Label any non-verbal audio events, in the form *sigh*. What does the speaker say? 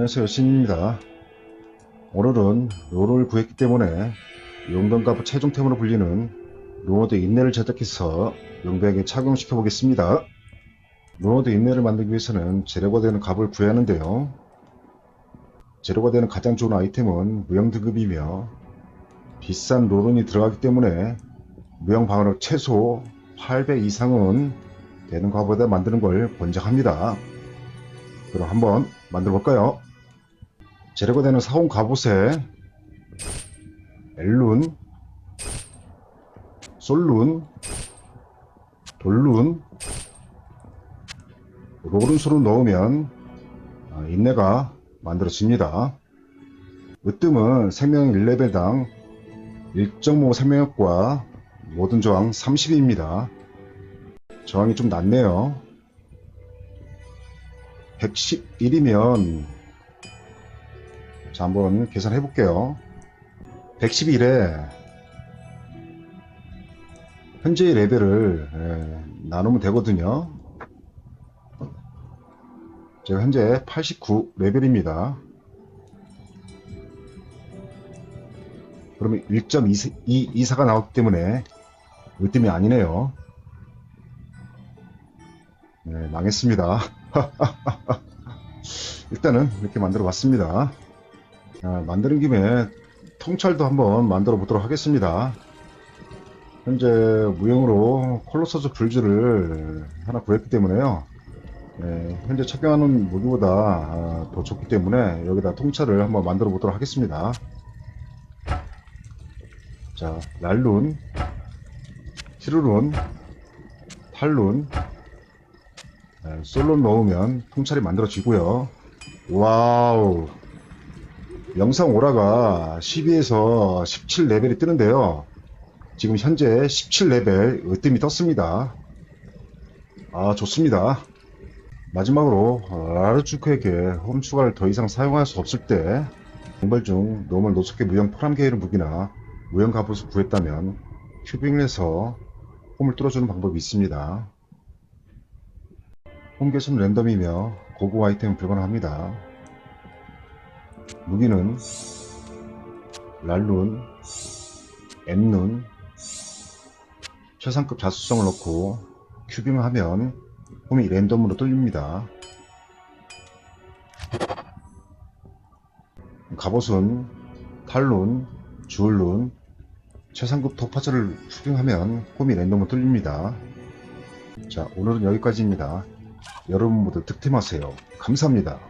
안녕하세요 신입니다. 오늘은 롤을 구했기 때문에 용병갑 최종템으로 불리는 로드 인내를 제작해서 용병에게 착용시켜 보겠습니다. 로드 인내를 만들기 위해서는 재료가 되는 갑을 구해야 하는데요. 재료가 되는 가장 좋은 아이템은 무형 등급이며 비싼 로론이 들어가기 때문에 무형 방어력 최소 800 이상은 되는 갑보다 만드는 걸 권장합니다. 그럼 한번 만들어 볼까요? 재료가 되는 사온 갑옷에 엘룬, 솔룬, 돌룬, 로른수를 넣으면 아, 인내가 만들어집니다. 으뜸은 생명 1레벨당 1.5 생명력과 모든 저항 30입니다. 저항이 좀 낮네요. 111이면 자 한번 계산해 볼게요. 111에 현재의 레벨을 예, 나누면 되거든요. 제가 현재 89 레벨입니다. 그러면 1.24가 나왔기 때문에 으뜸이 아니네요. 네, 망했습니다. *laughs* 일단은 이렇게 만들어 봤습니다. 아, 만드는 김에 통찰도 한번 만들어 보도록 하겠습니다. 현재 무용으로 콜로서스 불즈를 하나 구했기 때문에요. 네, 현재 착용하는 무기보다 아, 더 좋기 때문에 여기다 통찰을 한번 만들어 보도록 하겠습니다. 자, 랄룬, 히루룬, 탈룬, 네, 솔론 넣으면 통찰이 만들어지고요. 와우. 영상 오라가 12에서 17레벨이 뜨는데요. 지금 현재 17레벨 으뜸이 떴습니다. 아, 좋습니다. 마지막으로 라르주크에게 홈 추가를 더 이상 사용할 수 없을 때 공발 중 노멀 노숙계 무형 포람계열 무기나 무형 갑옷을 구했다면 큐빙을 해서 홈을 뚫어주는 방법이 있습니다. 홈 개수는 랜덤이며 고급 아이템은 불가능합니다. 무기는 랄룬, 엠룬, 최상급 자수성을 넣고 큐빙을 하면 홈이 랜덤으로 뚫립니다. 갑옷은 탈룬, 주얼룬, 최상급 도파즈를 큐빙하면 홈이 랜덤으로 뚫립니다. 자, 오늘은 여기까지입니다. 여러분 모두 득템하세요. 감사합니다.